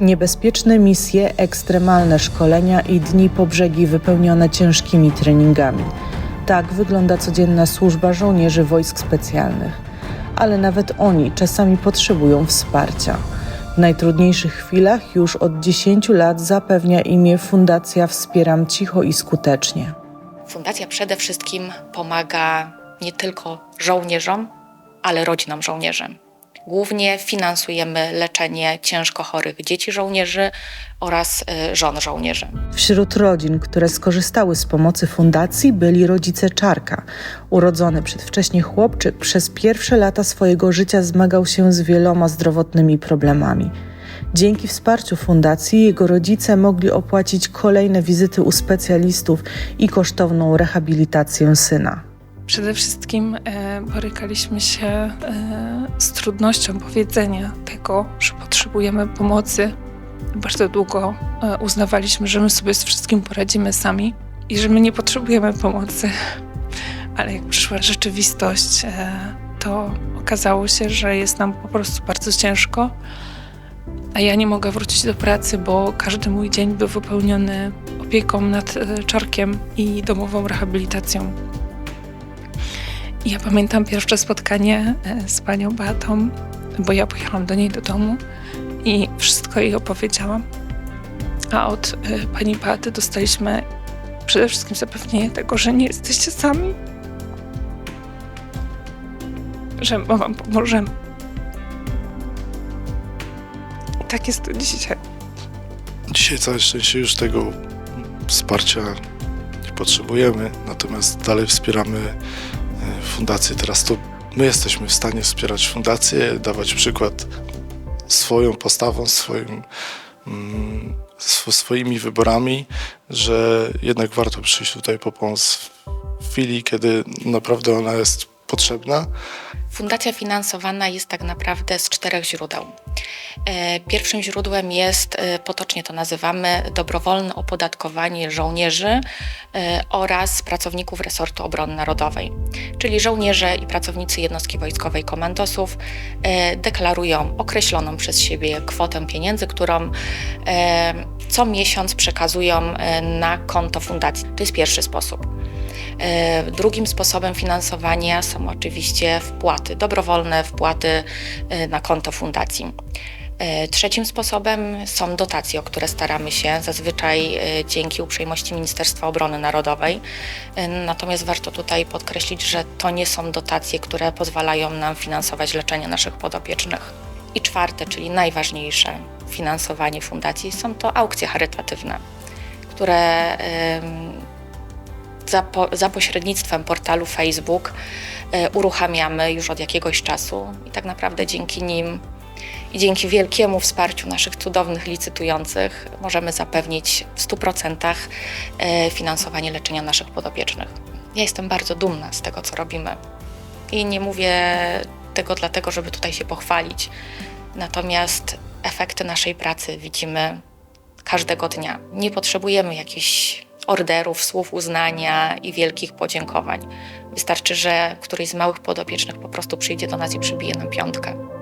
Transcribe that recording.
Niebezpieczne misje, ekstremalne szkolenia i dni po brzegi wypełnione ciężkimi treningami. Tak wygląda codzienna służba żołnierzy wojsk specjalnych. Ale nawet oni czasami potrzebują wsparcia. W najtrudniejszych chwilach już od 10 lat zapewnia imię Fundacja Wspieram Cicho i Skutecznie. Fundacja przede wszystkim pomaga nie tylko żołnierzom, ale rodzinom żołnierzy. Głównie finansujemy leczenie ciężko chorych dzieci żołnierzy oraz y, żon żołnierzy. Wśród rodzin, które skorzystały z pomocy fundacji, byli rodzice Czarka. Urodzony przedwcześnie chłopczyk przez pierwsze lata swojego życia zmagał się z wieloma zdrowotnymi problemami. Dzięki wsparciu fundacji jego rodzice mogli opłacić kolejne wizyty u specjalistów i kosztowną rehabilitację syna. Przede wszystkim e, borykaliśmy się e, z trudnością powiedzenia tego, że potrzebujemy pomocy. Bardzo długo e, uznawaliśmy, że my sobie z wszystkim poradzimy sami i że my nie potrzebujemy pomocy. Ale jak przyszła rzeczywistość, to okazało się, że jest nam po prostu bardzo ciężko. A ja nie mogę wrócić do pracy, bo każdy mój dzień był wypełniony opieką nad czarkiem i domową rehabilitacją. Ja pamiętam pierwsze spotkanie e, z panią Beatą, bo ja pojechałam do niej do domu i wszystko jej opowiedziałam. A od e, pani Beaty dostaliśmy przede wszystkim zapewnienie tego, że nie jesteście sami, że my wam pomożemy. I tak jest to dzisiaj. Dzisiaj całe szczęście już tego wsparcia nie potrzebujemy, natomiast dalej wspieramy e, fundację. Teraz to my jesteśmy w stanie wspierać fundację, dawać przykład swoją postawą, swoim, mm, sw- swoimi wyborami, że jednak warto przyjść tutaj po pomoc w chwili, kiedy naprawdę ona jest potrzebna. Fundacja finansowana jest tak naprawdę z czterech źródeł. E, Pierwszym źródłem jest, e, potocznie to nazywamy, dobrowolne opodatkowanie żołnierzy e, oraz pracowników resortu obrony narodowej. Czyli żołnierze i pracownicy jednostki wojskowej komandosów deklarują określoną przez siebie kwotę pieniędzy, którą co miesiąc przekazują na konto fundacji. To jest pierwszy sposób. E, Drugim sposobem finansowania są oczywiście wpłaty, dobrowolne wpłaty e, na konto fundacji. E, Trzecim sposobem są dotacje, o które staramy się zazwyczaj dzięki uprzejmości Ministerstwa Obrony Narodowej. Natomiast warto tutaj podkreślić, że to nie są dotacje, które pozwalają nam finansować leczenie naszych podopiecznych. I czwarte, czyli najważniejsze finansowanie fundacji, są to aukcje charytatywne, które za, po, za pośrednictwem portalu Facebook e, uruchamiamy już od jakiegoś czasu i tak naprawdę dzięki nim i dzięki wielkiemu wsparciu naszych cudownych licytujących możemy zapewnić w 100% e, finansowanie leczenia naszych podopiecznych. Ja jestem bardzo dumna z tego, co robimy. I nie mówię tego dlatego, żeby tutaj się pochwalić. Natomiast efekty naszej pracy widzimy każdego dnia. Nie potrzebujemy jakichś orderów, słów uznania i wielkich podziękowań. Wystarczy, że któryś z małych podopiecznych po prostu przyjdzie do nas i przybije nam piątkę.